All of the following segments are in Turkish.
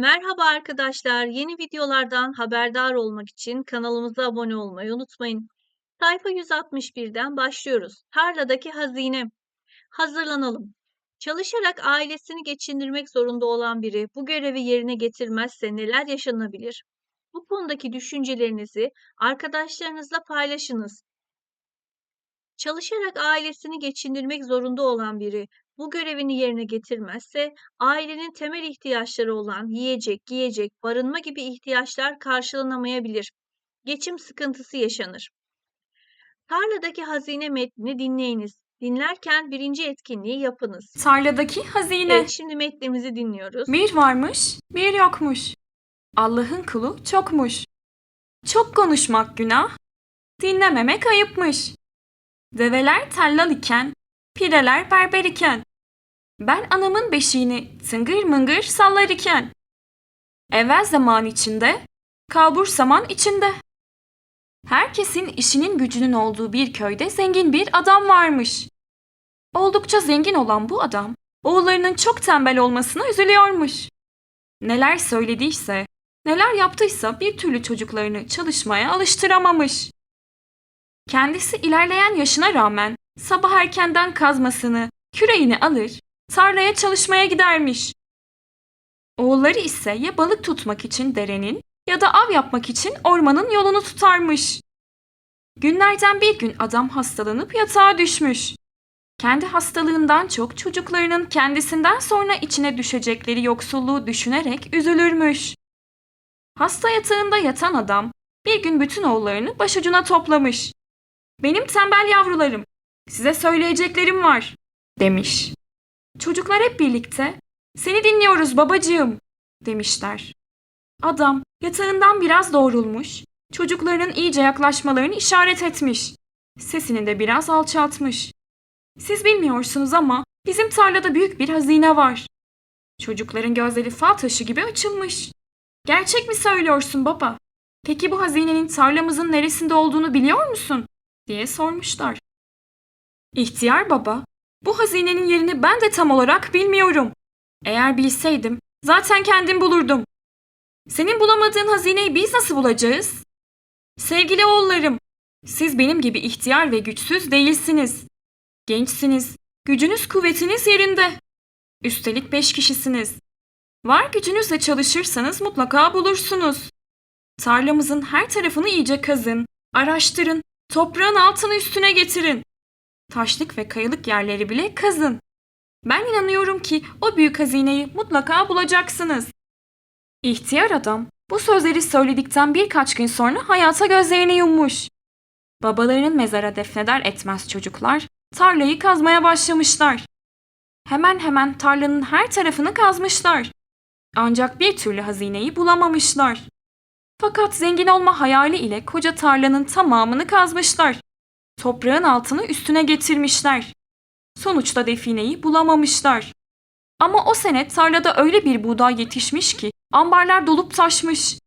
Merhaba arkadaşlar. Yeni videolardan haberdar olmak için kanalımıza abone olmayı unutmayın. Sayfa 161'den başlıyoruz. Tarladaki hazine. Hazırlanalım. Çalışarak ailesini geçindirmek zorunda olan biri bu görevi yerine getirmezse neler yaşanabilir? Bu konudaki düşüncelerinizi arkadaşlarınızla paylaşınız. Çalışarak ailesini geçindirmek zorunda olan biri bu görevini yerine getirmezse ailenin temel ihtiyaçları olan yiyecek, giyecek, barınma gibi ihtiyaçlar karşılanamayabilir. Geçim sıkıntısı yaşanır. Tarladaki hazine metnini dinleyiniz. Dinlerken birinci etkinliği yapınız. Tarladaki hazine. Evet, şimdi metnimizi dinliyoruz. Bir varmış, bir yokmuş. Allah'ın kulu çokmuş. Çok konuşmak günah, dinlememek ayıpmış. Develer tellal iken, pireler berber iken. Ben anamın beşiğini tıngır mıngır sallar iken. Evvel zaman içinde, kalbur saman içinde. Herkesin işinin gücünün olduğu bir köyde zengin bir adam varmış. Oldukça zengin olan bu adam, oğullarının çok tembel olmasına üzülüyormuş. Neler söylediyse, neler yaptıysa bir türlü çocuklarını çalışmaya alıştıramamış. Kendisi ilerleyen yaşına rağmen sabah erkenden kazmasını, küreğini alır, tarlaya çalışmaya gidermiş. Oğulları ise ya balık tutmak için derenin ya da av yapmak için ormanın yolunu tutarmış. Günlerden bir gün adam hastalanıp yatağa düşmüş. Kendi hastalığından çok çocuklarının kendisinden sonra içine düşecekleri yoksulluğu düşünerek üzülürmüş. Hasta yatağında yatan adam bir gün bütün oğullarını başucuna toplamış. Benim tembel yavrularım, size söyleyeceklerim var, demiş. Çocuklar hep birlikte, seni dinliyoruz babacığım, demişler. Adam yatağından biraz doğrulmuş, çocuklarının iyice yaklaşmalarını işaret etmiş. Sesini de biraz alçaltmış. Siz bilmiyorsunuz ama bizim tarlada büyük bir hazine var. Çocukların gözleri fal taşı gibi açılmış. Gerçek mi söylüyorsun baba? Peki bu hazinenin tarlamızın neresinde olduğunu biliyor musun? diye sormuşlar. İhtiyar baba, bu hazinenin yerini ben de tam olarak bilmiyorum. Eğer bilseydim zaten kendim bulurdum. Senin bulamadığın hazineyi biz nasıl bulacağız? Sevgili oğullarım, siz benim gibi ihtiyar ve güçsüz değilsiniz. Gençsiniz, gücünüz kuvvetiniz yerinde. Üstelik beş kişisiniz. Var gücünüzle çalışırsanız mutlaka bulursunuz. Tarlamızın her tarafını iyice kazın, araştırın, toprağın altını üstüne getirin. Taşlık ve kayalık yerleri bile kazın. Ben inanıyorum ki o büyük hazineyi mutlaka bulacaksınız. İhtiyar adam bu sözleri söyledikten birkaç gün sonra hayata gözlerini yummuş. Babalarının mezara defneder etmez çocuklar tarlayı kazmaya başlamışlar. Hemen hemen tarlanın her tarafını kazmışlar. Ancak bir türlü hazineyi bulamamışlar. Fakat zengin olma hayali ile koca tarlanın tamamını kazmışlar. Toprağın altını üstüne getirmişler. Sonuçta defineyi bulamamışlar. Ama o sene tarlada öyle bir buğday yetişmiş ki ambarlar dolup taşmış.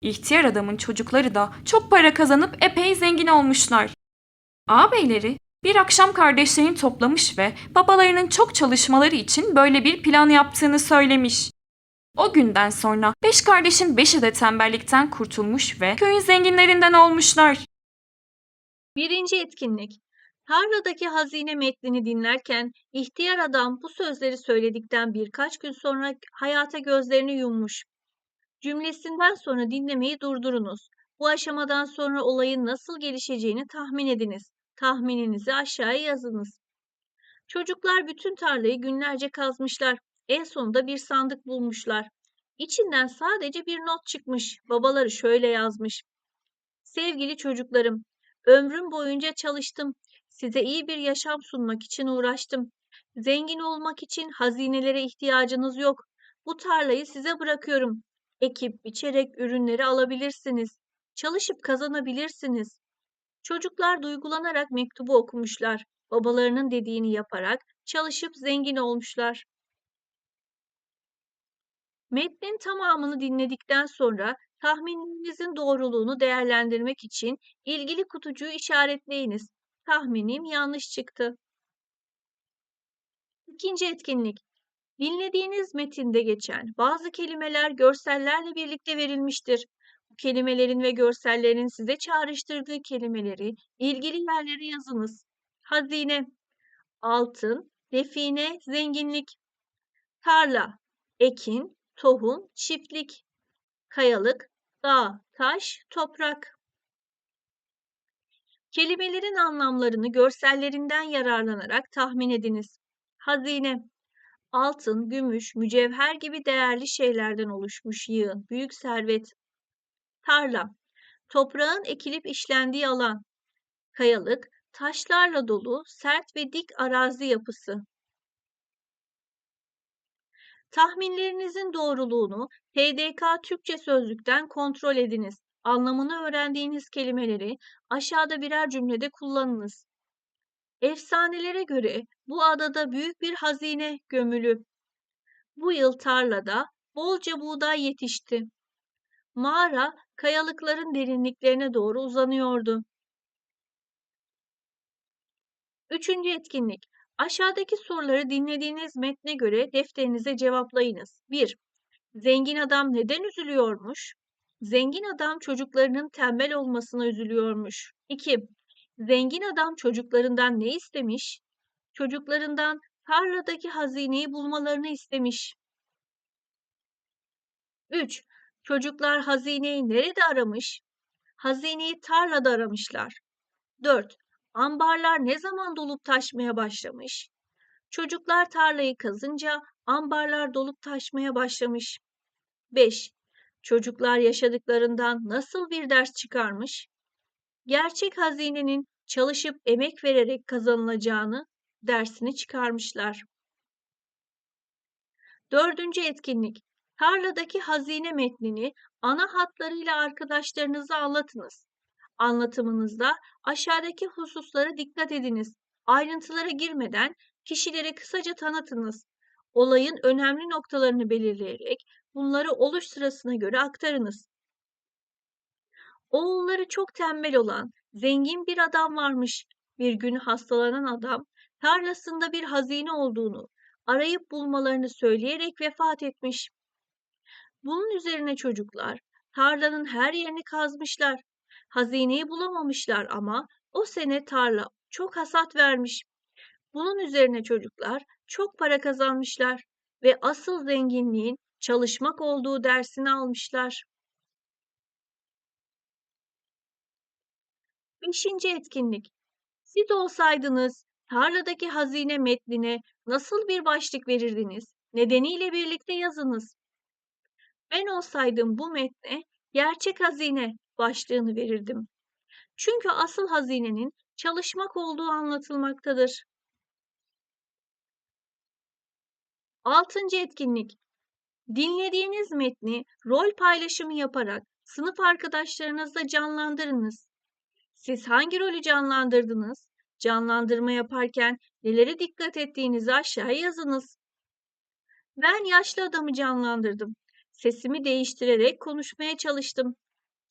İhtiyar adamın çocukları da çok para kazanıp epey zengin olmuşlar. Ağabeyleri bir akşam kardeşlerini toplamış ve babalarının çok çalışmaları için böyle bir plan yaptığını söylemiş. O günden sonra beş kardeşin beşi de tembellikten kurtulmuş ve köyün zenginlerinden olmuşlar. Birinci etkinlik. Tarladaki hazine metnini dinlerken ihtiyar adam bu sözleri söyledikten birkaç gün sonra hayata gözlerini yummuş. Cümlesinden sonra dinlemeyi durdurunuz. Bu aşamadan sonra olayın nasıl gelişeceğini tahmin ediniz. Tahmininizi aşağıya yazınız. Çocuklar bütün tarlayı günlerce kazmışlar. En sonunda bir sandık bulmuşlar. İçinden sadece bir not çıkmış. Babaları şöyle yazmış. Sevgili çocuklarım, ömrüm boyunca çalıştım. Size iyi bir yaşam sunmak için uğraştım. Zengin olmak için hazinelere ihtiyacınız yok. Bu tarlayı size bırakıyorum. Ekip biçerek ürünleri alabilirsiniz. Çalışıp kazanabilirsiniz. Çocuklar duygulanarak mektubu okumuşlar. Babalarının dediğini yaparak çalışıp zengin olmuşlar. Metnin tamamını dinledikten sonra tahmininizin doğruluğunu değerlendirmek için ilgili kutucuğu işaretleyiniz. Tahminim yanlış çıktı. İkinci etkinlik. Dinlediğiniz metinde geçen bazı kelimeler görsellerle birlikte verilmiştir. Bu kelimelerin ve görsellerin size çağrıştırdığı kelimeleri ilgili yerlere yazınız. Hazine, altın, define, zenginlik, tarla, ekin, tohum, çiftlik, kayalık, dağ, taş, toprak. Kelimelerin anlamlarını görsellerinden yararlanarak tahmin ediniz. Hazine, altın, gümüş, mücevher gibi değerli şeylerden oluşmuş yığın, büyük servet. Tarla, toprağın ekilip işlendiği alan. Kayalık, taşlarla dolu, sert ve dik arazi yapısı. Tahminlerinizin doğruluğunu TDK Türkçe Sözlük'ten kontrol ediniz. Anlamını öğrendiğiniz kelimeleri aşağıda birer cümlede kullanınız. Efsanelere göre bu adada büyük bir hazine gömülü. Bu yıl tarlada bolca buğday yetişti. Mağara kayalıkların derinliklerine doğru uzanıyordu. Üçüncü etkinlik. Aşağıdaki soruları dinlediğiniz metne göre defterinize cevaplayınız. 1. Zengin adam neden üzülüyormuş? Zengin adam çocuklarının tembel olmasına üzülüyormuş. 2. Zengin adam çocuklarından ne istemiş? Çocuklarından tarladaki hazineyi bulmalarını istemiş. 3. Çocuklar hazineyi nerede aramış? Hazineyi tarlada aramışlar. 4. Ambarlar ne zaman dolup taşmaya başlamış? Çocuklar tarlayı kazınca ambarlar dolup taşmaya başlamış. 5. Çocuklar yaşadıklarından nasıl bir ders çıkarmış? Gerçek hazinenin çalışıp emek vererek kazanılacağını dersini çıkarmışlar. Dördüncü etkinlik. Tarladaki hazine metnini ana hatlarıyla arkadaşlarınıza anlatınız. Anlatımınızda aşağıdaki hususlara dikkat ediniz. Ayrıntılara girmeden kişileri kısaca tanıtınız. Olayın önemli noktalarını belirleyerek bunları oluş sırasına göre aktarınız. Oğulları çok tembel olan zengin bir adam varmış. Bir gün hastalanan adam tarlasında bir hazine olduğunu arayıp bulmalarını söyleyerek vefat etmiş. Bunun üzerine çocuklar tarlanın her yerini kazmışlar. Hazineyi bulamamışlar ama o sene tarla çok hasat vermiş. Bunun üzerine çocuklar çok para kazanmışlar ve asıl zenginliğin çalışmak olduğu dersini almışlar. Beşinci etkinlik. Siz olsaydınız tarladaki hazine metnine nasıl bir başlık verirdiniz? Nedeniyle birlikte yazınız. Ben olsaydım bu metne gerçek hazine başlığını verirdim. Çünkü asıl hazinenin çalışmak olduğu anlatılmaktadır. Altıncı etkinlik. Dinlediğiniz metni rol paylaşımı yaparak sınıf arkadaşlarınızla canlandırınız. Siz hangi rolü canlandırdınız? Canlandırma yaparken nelere dikkat ettiğinizi aşağıya yazınız. Ben yaşlı adamı canlandırdım. Sesimi değiştirerek konuşmaya çalıştım.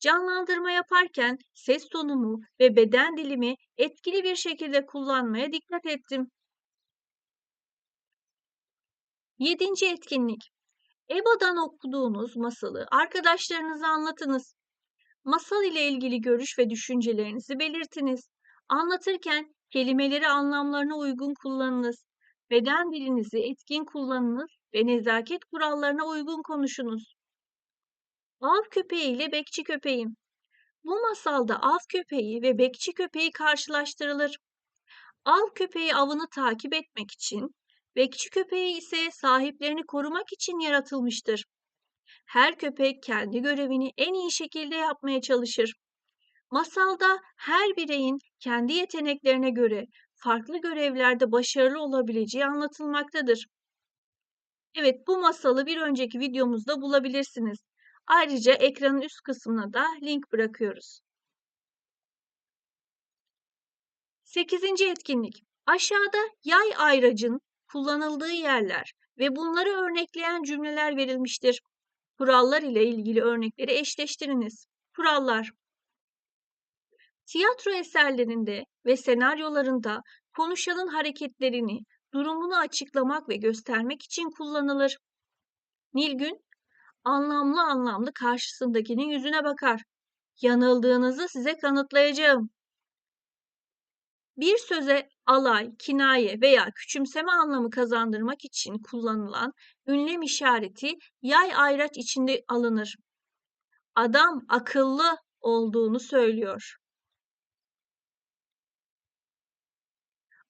Canlandırma yaparken ses tonumu ve beden dilimi etkili bir şekilde kullanmaya dikkat ettim. Yedinci etkinlik. EBA'dan okuduğunuz masalı arkadaşlarınıza anlatınız. Masal ile ilgili görüş ve düşüncelerinizi belirtiniz. Anlatırken kelimeleri anlamlarına uygun kullanınız. Beden dilinizi etkin kullanınız ve nezaket kurallarına uygun konuşunuz. Av köpeği ile bekçi köpeği. Bu masalda av köpeği ve bekçi köpeği karşılaştırılır. Av köpeği avını takip etmek için, bekçi köpeği ise sahiplerini korumak için yaratılmıştır. Her köpek kendi görevini en iyi şekilde yapmaya çalışır. Masalda her bireyin kendi yeteneklerine göre farklı görevlerde başarılı olabileceği anlatılmaktadır. Evet, bu masalı bir önceki videomuzda bulabilirsiniz. Ayrıca ekranın üst kısmına da link bırakıyoruz. 8. etkinlik. Aşağıda yay ayracın kullanıldığı yerler ve bunları örnekleyen cümleler verilmiştir. Kurallar ile ilgili örnekleri eşleştiriniz. Kurallar. Tiyatro eserlerinde ve senaryolarında konuşanın hareketlerini, durumunu açıklamak ve göstermek için kullanılır. Nilgün anlamlı anlamlı karşısındakinin yüzüne bakar. Yanıldığınızı size kanıtlayacağım. Bir söze alay, kinaye veya küçümseme anlamı kazandırmak için kullanılan ünlem işareti yay ayraç içinde alınır. Adam akıllı olduğunu söylüyor.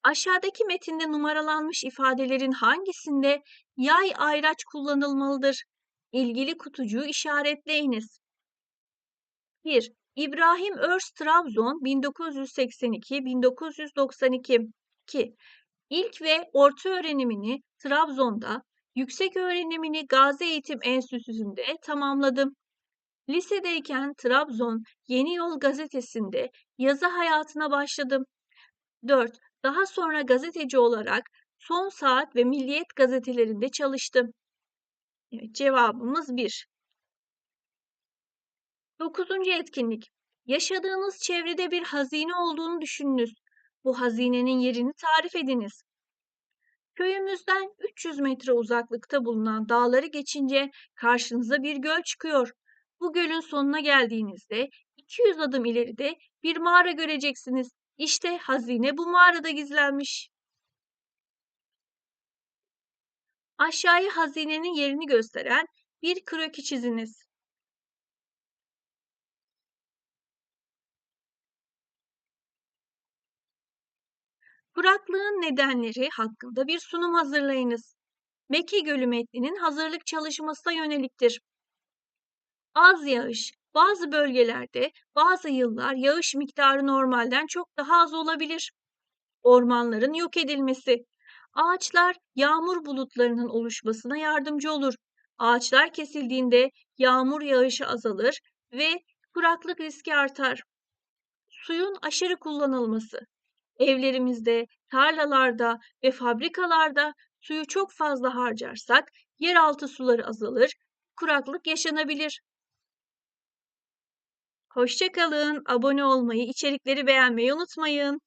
Aşağıdaki metinde numaralanmış ifadelerin hangisinde yay ayraç kullanılmalıdır? İlgili kutucuğu işaretleyiniz. 1. İbrahim Örs Trabzon 1982-1992 2. İlk ve orta öğrenimini Trabzon'da, yüksek öğrenimini Gazi Eğitim Enstitüsü'nde tamamladım. Lisedeyken Trabzon Yeni Yol gazetesinde yazı hayatına başladım. 4. Daha sonra gazeteci olarak Son Saat ve Milliyet gazetelerinde çalıştım. Evet, cevabımız 1. Dokuzuncu etkinlik. Yaşadığınız çevrede bir hazine olduğunu düşününüz. Bu hazinenin yerini tarif ediniz. Köyümüzden 300 metre uzaklıkta bulunan dağları geçince karşınıza bir göl çıkıyor. Bu gölün sonuna geldiğinizde 200 adım ileride bir mağara göreceksiniz. İşte hazine bu mağarada gizlenmiş. Aşağıya hazinenin yerini gösteren bir kroki çiziniz. Kuraklığın nedenleri hakkında bir sunum hazırlayınız. Mekke Gölü metninin hazırlık çalışmasına yöneliktir. Az yağış. Bazı bölgelerde bazı yıllar yağış miktarı normalden çok daha az olabilir. Ormanların yok edilmesi. Ağaçlar yağmur bulutlarının oluşmasına yardımcı olur. Ağaçlar kesildiğinde yağmur yağışı azalır ve kuraklık riski artar. Suyun aşırı kullanılması. Evlerimizde, tarlalarda ve fabrikalarda suyu çok fazla harcarsak yeraltı suları azalır, kuraklık yaşanabilir. Hoşça kalın, abone olmayı, içerikleri beğenmeyi unutmayın.